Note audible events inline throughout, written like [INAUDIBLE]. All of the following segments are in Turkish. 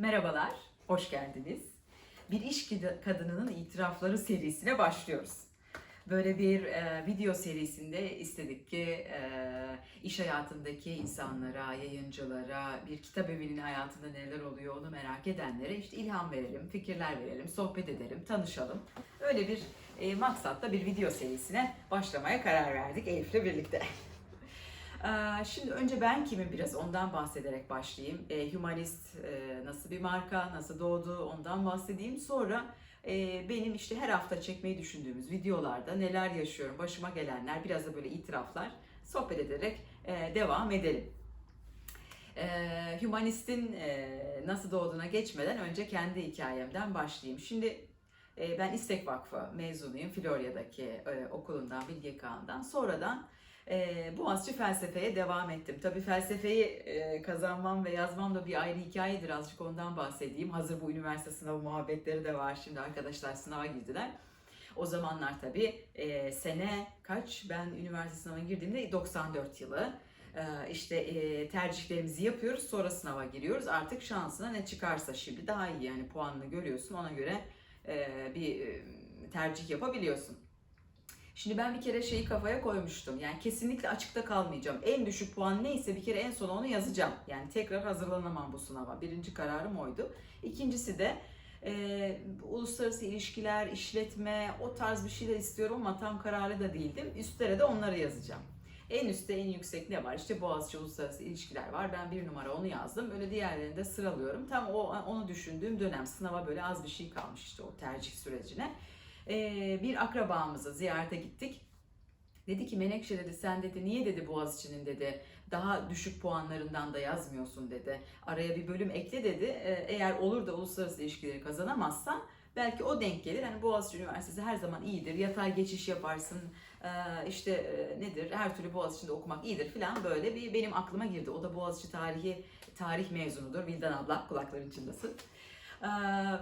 Merhabalar, hoş geldiniz. Bir iş kadınının itirafları serisine başlıyoruz. Böyle bir e, video serisinde istedik ki e, iş hayatındaki insanlara, yayıncılara, bir kitap evinin hayatında neler oluyor onu merak edenlere işte ilham verelim, fikirler verelim, sohbet edelim, tanışalım. Öyle bir e, maksatla bir video serisine başlamaya karar verdik Elif'le birlikte. Şimdi önce ben kimim biraz ondan bahsederek başlayayım. E, Humanist e, nasıl bir marka, nasıl doğdu ondan bahsedeyim. Sonra e, benim işte her hafta çekmeyi düşündüğümüz videolarda neler yaşıyorum, başıma gelenler, biraz da böyle itiraflar sohbet ederek devam edelim. Humanist'in nasıl doğduğuna geçmeden önce kendi hikayemden başlayayım. Şimdi ben İstek Vakfı mezunuyum. Florya'daki okulundan, Bilge Kağan'dan. Sonradan e, Boğaziçi felsefeye devam ettim. Tabii felsefeyi e, kazanmam ve yazmam da bir ayrı hikayedir. Azıcık ondan bahsedeyim. Hazır bu üniversite sınavı muhabbetleri de var. Şimdi arkadaşlar sınava girdiler. O zamanlar tabii e, sene kaç? Ben üniversite sınavına girdiğimde 94 yılı. E, işte e, tercihlerimizi yapıyoruz. Sonra sınava giriyoruz. Artık şansına ne çıkarsa şimdi daha iyi yani puanını görüyorsun. Ona göre e, bir tercih yapabiliyorsun. Şimdi ben bir kere şeyi kafaya koymuştum. Yani kesinlikle açıkta kalmayacağım. En düşük puan neyse bir kere en son onu yazacağım. Yani tekrar hazırlanamam bu sınava. Birinci kararım oydu. İkincisi de e, uluslararası ilişkiler, işletme o tarz bir şeyler istiyorum ama tam kararlı da değildim. Üstlere de onları yazacağım. En üstte en yüksek ne var? İşte Boğaziçi Uluslararası İlişkiler var. Ben bir numara onu yazdım. Öyle diğerlerini de sıralıyorum. Tam o onu düşündüğüm dönem sınava böyle az bir şey kalmış işte o tercih sürecine. Ee, bir akrabamızı ziyarete gittik. Dedi ki Menekşe dedi sen dedi niye dedi Boğaziçi'nin dedi daha düşük puanlarından da yazmıyorsun dedi. Araya bir bölüm ekle dedi. Ee, eğer olur da uluslararası ilişkileri kazanamazsan belki o denk gelir. Hani Boğaziçi Üniversitesi her zaman iyidir. Yatay geçiş yaparsın. Ee, işte e, nedir? Her türlü Boğaziçi'nde okumak iyidir falan böyle bir benim aklıma girdi. O da Boğaziçi tarihi tarih mezunudur. Vildan abla kulakların çınlasın. Ee,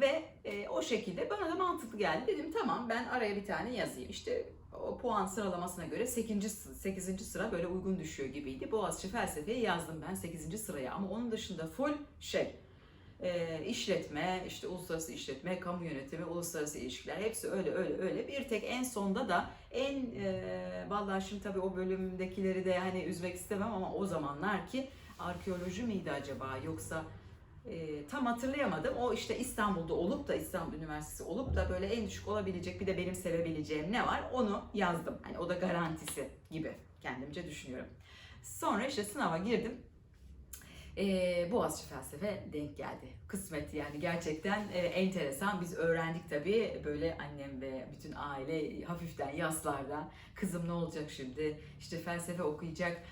ve e, o şekilde bana da mantıklı geldi. Dedim tamam ben araya bir tane yazayım. İşte o puan sıralamasına göre 8. 8. sıra böyle uygun düşüyor gibiydi. Boğaziçi felsefeyi yazdım ben 8. sıraya ama onun dışında full şey e, işletme, işte uluslararası işletme, kamu yönetimi, uluslararası ilişkiler hepsi öyle öyle öyle. Bir tek en sonda da en e, vallahi şimdi tabii o bölümdekileri de hani üzmek istemem ama o zamanlar ki arkeoloji miydi acaba yoksa e, tam hatırlayamadım. O işte İstanbul'da olup da İstanbul Üniversitesi olup da böyle en düşük olabilecek bir de benim sevebileceğim ne var onu yazdım. Hani o da garantisi gibi kendimce düşünüyorum. Sonra işte sınava girdim. E, Boğaziçi felsefe denk geldi. Kısmet yani gerçekten e, enteresan. Biz öğrendik tabii böyle annem ve bütün aile hafiften yaslarda kızım ne olacak şimdi işte felsefe okuyacak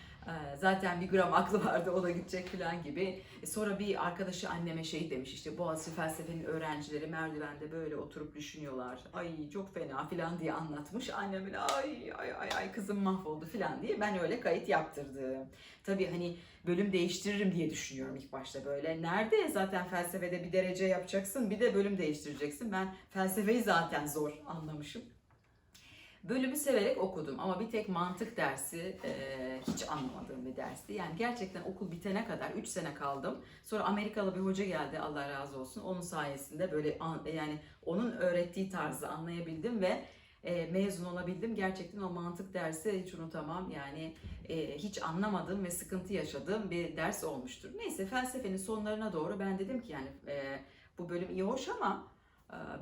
Zaten bir gram aklı vardı o da gidecek falan gibi. E, Sonra bir arkadaşı anneme şey demiş işte Boğaziçi felsefenin öğrencileri merdivende böyle oturup düşünüyorlar. Ay çok fena falan diye anlatmış. Annem bile ay ay ay ay kızım mahvoldu falan diye ben öyle kayıt yaptırdım. Tabii hani bölüm değiştiririm diye düşünüyorum ilk başta böyle. Nerede zaten felsefede bir derece yapacaksın bir de bölüm değiştireceksin. Ben felsefeyi zaten zor anlamışım. Bölümü severek okudum ama bir tek mantık dersi e, hiç anlamadığım bir dersti. Yani gerçekten okul bitene kadar 3 sene kaldım. Sonra Amerikalı bir hoca geldi Allah razı olsun. Onun sayesinde böyle an- yani onun öğrettiği tarzı anlayabildim ve e, mezun olabildim. Gerçekten o mantık dersi hiç unutamam. Yani e, hiç anlamadığım ve sıkıntı yaşadığım bir ders olmuştur. Neyse felsefenin sonlarına doğru ben dedim ki yani e, bu bölüm iyi hoş ama e,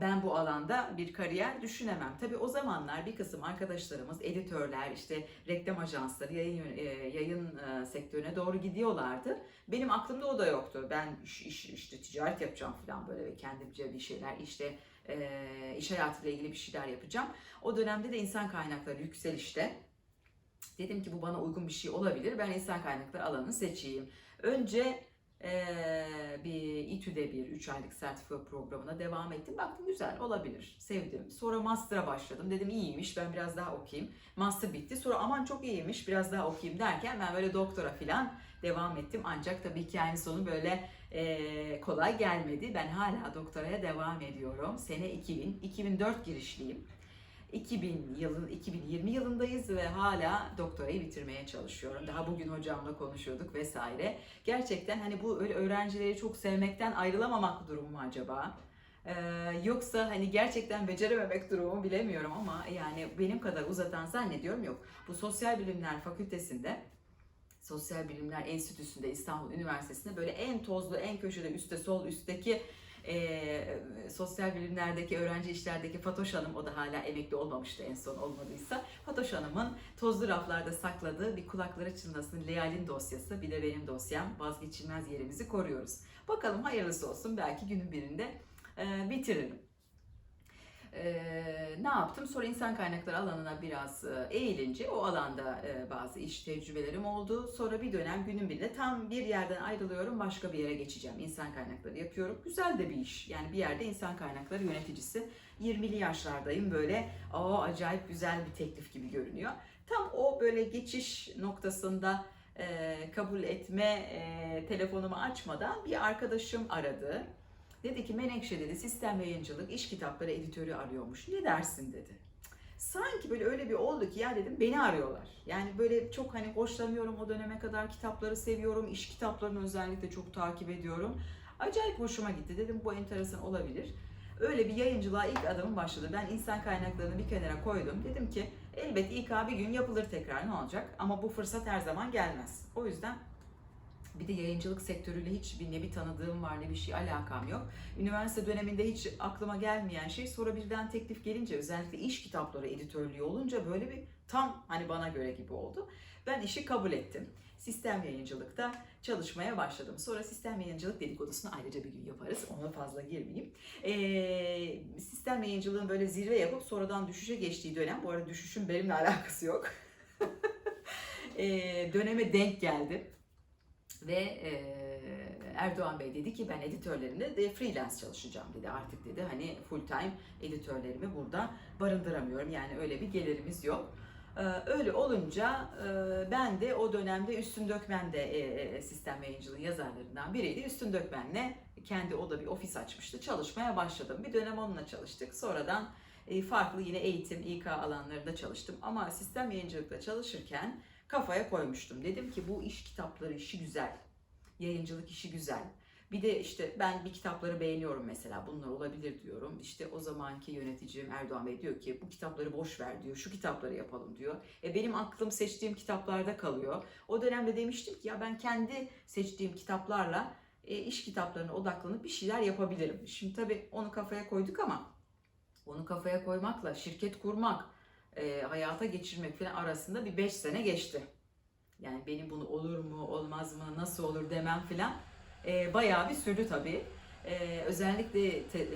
ben bu alanda bir kariyer düşünemem. Tabii o zamanlar bir kısım arkadaşlarımız, editörler, işte reklam ajansları, yayın e, yayın e, sektörüne doğru gidiyorlardı. Benim aklımda o da yoktu. Ben iş- işte ticaret yapacağım falan böyle ve kendimce bir şeyler işte e, iş hayatıyla ilgili bir şeyler yapacağım. O dönemde de insan kaynakları yükselişte. Dedim ki bu bana uygun bir şey olabilir. Ben insan kaynakları alanını seçeyim. Önce ee, bir İTÜ'de bir 3 aylık sertifika programına devam ettim. Baktım güzel olabilir, sevdim. Sonra master'a başladım. Dedim iyiymiş, ben biraz daha okuyayım. Master bitti. Sonra aman çok iyiymiş, biraz daha okuyayım derken ben böyle doktora falan devam ettim. Ancak tabii hikayenin sonu böyle e, kolay gelmedi. Ben hala doktoraya devam ediyorum. Sene 2000, 2004 girişliyim. 2000 yılın 2020 yılındayız ve hala doktorayı bitirmeye çalışıyorum. Daha bugün hocamla konuşuyorduk vesaire. Gerçekten hani bu öyle öğrencileri çok sevmekten ayrılamamak durumu mu acaba? Ee, yoksa hani gerçekten becerememek durumu bilemiyorum ama yani benim kadar uzatan zannediyorum yok. Bu Sosyal Bilimler Fakültesinde Sosyal Bilimler Enstitüsü'nde İstanbul Üniversitesi'nde böyle en tozlu, en köşede, üstte sol üstteki e, sosyal bilimlerdeki, öğrenci işlerdeki Fatoş Hanım, o da hala emekli olmamıştı en son olmadıysa. Fatoş Hanım'ın tozlu raflarda sakladığı bir kulakları çınlasın Leal'in dosyası, bir de benim dosyam vazgeçilmez yerimizi koruyoruz. Bakalım hayırlısı olsun belki günün birinde e, bitiririm. Ne yaptım? Sonra insan kaynakları alanına biraz e, eğilince o alanda e, bazı iş tecrübelerim oldu. Sonra bir dönem günün birinde tam bir yerden ayrılıyorum başka bir yere geçeceğim. İnsan kaynakları yapıyorum. Güzel de bir iş. Yani bir yerde insan kaynakları yöneticisi. 20'li yaşlardayım böyle aa acayip güzel bir teklif gibi görünüyor. Tam o böyle geçiş noktasında e, kabul etme telefonumu açmadan bir arkadaşım aradı. Dedi ki Menekşe dedi sistem yayıncılık iş kitapları editörü arıyormuş. Ne dersin dedi. Sanki böyle öyle bir oldu ki ya dedim beni arıyorlar. Yani böyle çok hani hoşlanıyorum o döneme kadar kitapları seviyorum. iş kitaplarını özellikle çok takip ediyorum. Acayip hoşuma gitti. Dedim bu enteresan olabilir. Öyle bir yayıncılığa ilk adımım başladı. Ben insan kaynaklarını bir kenara koydum. Dedim ki elbet İK bir gün yapılır tekrar ne olacak? Ama bu fırsat her zaman gelmez. O yüzden bir de yayıncılık sektörüyle hiç bir ne bir tanıdığım var ne bir şey alakam yok. Üniversite döneminde hiç aklıma gelmeyen şey sonra birden teklif gelince özellikle iş kitapları editörlüğü olunca böyle bir tam hani bana göre gibi oldu. Ben işi kabul ettim. Sistem yayıncılıkta çalışmaya başladım. Sonra sistem yayıncılık dedikodusunu ayrıca bir gün yaparız. Ona fazla girmeyeyim. Ee, sistem yayıncılığın böyle zirve yapıp sonradan düşüşe geçtiği dönem. Bu arada düşüşün benimle alakası yok. [LAUGHS] ee, döneme denk geldim. Ve e, Erdoğan Bey dedi ki ben editörlerimle de freelance çalışacağım dedi. Artık dedi hani full time editörlerimi burada barındıramıyorum. Yani öyle bir gelirimiz yok. Öyle olunca ben de o dönemde Üstün Dökmen de sistem yayıncılığın yazarlarından biriydi. Üstün Dökmen'le kendi o da bir ofis açmıştı. Çalışmaya başladım. Bir dönem onunla çalıştık. Sonradan farklı yine eğitim, İK alanlarında çalıştım. Ama sistem yayıncılıkta çalışırken kafaya koymuştum. Dedim ki bu iş kitapları işi güzel. Yayıncılık işi güzel. Bir de işte ben bir kitapları beğeniyorum mesela bunlar olabilir diyorum. İşte o zamanki yöneticim Erdoğan Bey diyor ki bu kitapları boş ver diyor. Şu kitapları yapalım diyor. E benim aklım seçtiğim kitaplarda kalıyor. O dönemde demiştim ki ya ben kendi seçtiğim kitaplarla e, iş kitaplarına odaklanıp bir şeyler yapabilirim. Şimdi tabii onu kafaya koyduk ama onu kafaya koymakla şirket kurmak, e, hayata geçirmek falan arasında bir 5 sene geçti. Yani benim bunu olur mu, olmaz mı, nasıl olur demem falan e, bayağı bir sürdü tabii. E, özellikle te, e,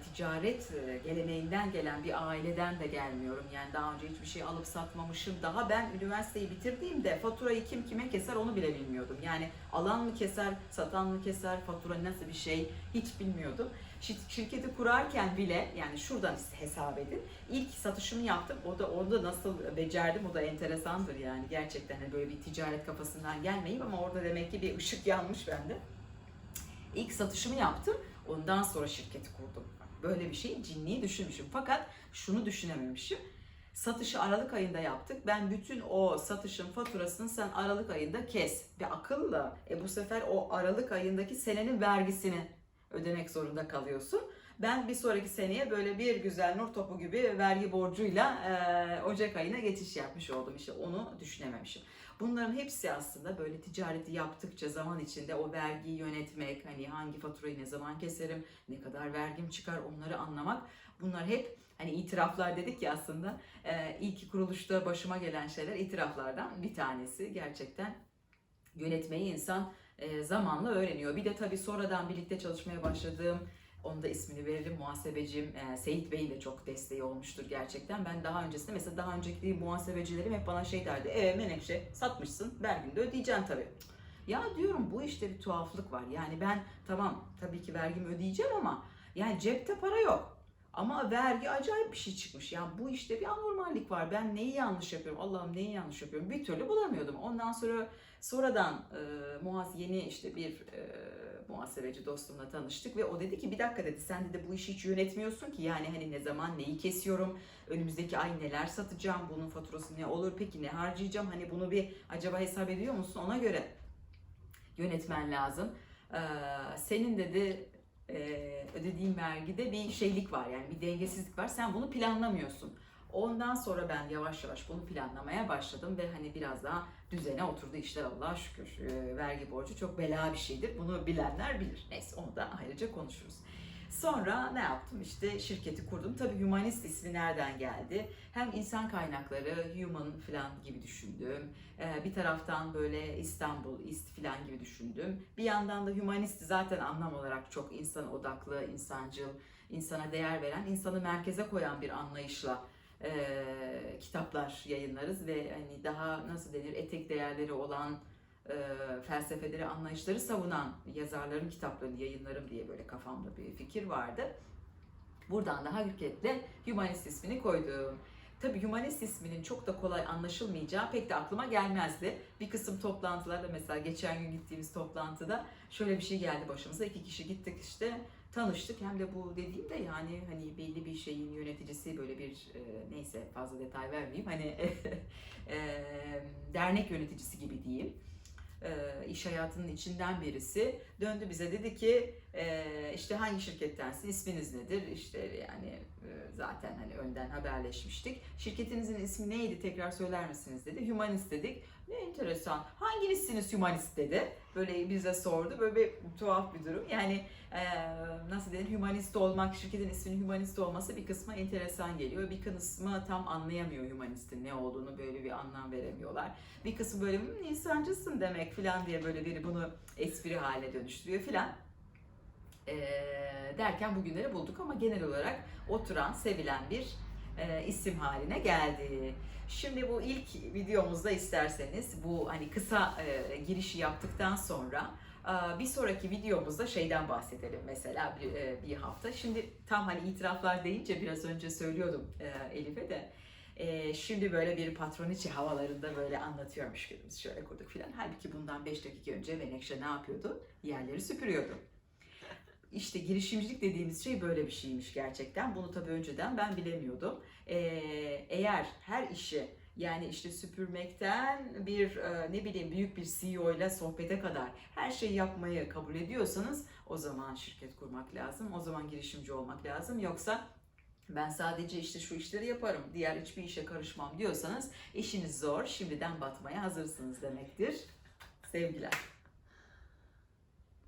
ticaret e, geleneğinden gelen bir aileden de gelmiyorum. Yani daha önce hiçbir şey alıp satmamışım. Daha ben üniversiteyi bitirdiğimde faturayı kim kime keser onu bile bilmiyordum. Yani alan mı keser, satan mı keser, fatura nasıl bir şey hiç bilmiyordum. Şir- Şirketi kurarken bile yani şuradan hesap edin. İlk satışımı yaptım. O da orada nasıl becerdim o da enteresandır yani. Gerçekten hani böyle bir ticaret kafasından gelmeyeyim ama orada demek ki bir ışık yanmış bende. İlk satışımı yaptım. Ondan sonra şirketi kurdum. Böyle bir şey cinliği düşünmüşüm. Fakat şunu düşünememişim. Satışı Aralık ayında yaptık. Ben bütün o satışın faturasını sen Aralık ayında kes. Bir akılla. E bu sefer o Aralık ayındaki senenin vergisini ödemek zorunda kalıyorsun. Ben bir sonraki seneye böyle bir güzel nur topu gibi vergi borcuyla e, Ocak ayına geçiş yapmış oldum. İşte onu düşünememişim. Bunların hepsi aslında böyle ticareti yaptıkça zaman içinde o vergiyi yönetmek, hani hangi faturayı ne zaman keserim, ne kadar vergim çıkar onları anlamak. Bunlar hep hani itiraflar dedik ya aslında e, ilk kuruluşta başıma gelen şeyler itiraflardan bir tanesi. Gerçekten yönetmeyi insan e, zamanla öğreniyor. Bir de tabii sonradan birlikte çalışmaya başladığım onun da ismini verelim muhasebecim e, Seyit Bey'in de çok desteği olmuştur gerçekten. Ben daha öncesinde mesela daha önceki muhasebecilerim hep bana şey derdi. E Menekşe satmışsın vergini de ödeyeceksin tabii. Ya diyorum bu işte bir tuhaflık var. Yani ben tamam tabii ki vergimi ödeyeceğim ama yani cepte para yok. Ama vergi acayip bir şey çıkmış. Yani bu işte bir anormallik var. Ben neyi yanlış yapıyorum? Allah'ım neyi yanlış yapıyorum? Bir türlü bulamıyordum. Ondan sonra sonradan e, muhas yeni işte bir e, muhasebeci dostumla tanıştık ve o dedi ki bir dakika dedi sen dedi bu işi hiç yönetmiyorsun ki yani hani ne zaman neyi kesiyorum önümüzdeki ay neler satacağım bunun faturası ne olur peki ne harcayacağım hani bunu bir acaba hesap ediyor musun ona göre yönetmen lazım. Ee, senin dedi ödediğin vergide bir şeylik var yani bir dengesizlik var sen bunu planlamıyorsun. Ondan sonra ben yavaş yavaş bunu planlamaya başladım ve hani biraz daha düzene oturdu işler Allah'a şükür. Ee, vergi borcu çok bela bir şeydir. Bunu bilenler bilir. Neyse onu da ayrıca konuşuruz. Sonra ne yaptım işte şirketi kurdum. Tabii Humanist ismi nereden geldi? Hem insan kaynakları, human falan gibi düşündüm. Ee, bir taraftan böyle İstanbul, İst falan gibi düşündüm. Bir yandan da Humanist zaten anlam olarak çok insan odaklı, insancıl, insana değer veren, insanı merkeze koyan bir anlayışla e, kitaplar yayınlarız ve hani daha nasıl denir etek değerleri olan felsefeleri, anlayışları savunan yazarların kitaplarını yayınlarım diye böyle kafamda bir fikir vardı. Buradan da hareketle Humanist ismini koydum. Tabii Humanist isminin çok da kolay anlaşılmayacağı pek de aklıma gelmezdi. Bir kısım toplantılarda mesela geçen gün gittiğimiz toplantıda şöyle bir şey geldi başımıza. İki kişi gittik işte tanıştık. Hem de bu dediğim de yani hani belli bir şeyin yöneticisi böyle bir e, neyse fazla detay vermeyeyim. Hani [LAUGHS] e, dernek yöneticisi gibi diyeyim. E, iş hayatının içinden birisi. Döndü bize dedi ki e, işte hangi şirkettensin isminiz nedir? İşte yani zaten hani önden haberleşmiştik. Şirketinizin ismi neydi tekrar söyler misiniz dedi. Humanist dedik. Ne enteresan. Hanginizsiniz Humanist dedi. Böyle bize sordu. Böyle bir tuhaf bir durum. Yani e, nasıl denir? Humanist olmak şirketin isminin humanist olması bir kısmı enteresan geliyor. Bir kısmı tam anlayamıyor humanistin ne olduğunu. Böyle bir anlam veremiyorlar. Bir kısmı böyle "Hmm, insancısın demek filan diye böyle biri bunu espri haline dönüştürüyor filan. Ee, derken bugünleri bulduk ama genel olarak oturan, sevilen bir e, isim haline geldi. Şimdi bu ilk videomuzda isterseniz bu hani kısa e, girişi yaptıktan sonra e, bir sonraki videomuzda şeyden bahsedelim mesela bir, e, bir hafta. Şimdi tam hani itiraflar deyince biraz önce söylüyordum e, Elif'e de. E, şimdi böyle bir patroniçe havalarında böyle anlatıyormuş gibi şöyle kurduk filan. Halbuki bundan 5 dakika önce Menekşe ne yapıyordu? Yerleri süpürüyordu. İşte girişimcilik dediğimiz şey böyle bir şeymiş gerçekten. Bunu tabii önceden ben bilemiyordum. Ee, eğer her işi yani işte süpürmekten bir e, ne bileyim büyük bir CEO ile sohbete kadar her şeyi yapmayı kabul ediyorsanız o zaman şirket kurmak lazım. O zaman girişimci olmak lazım. Yoksa ben sadece işte şu işleri yaparım, diğer hiçbir işe karışmam diyorsanız işiniz zor, şimdiden batmaya hazırsınız demektir. Sevgiler.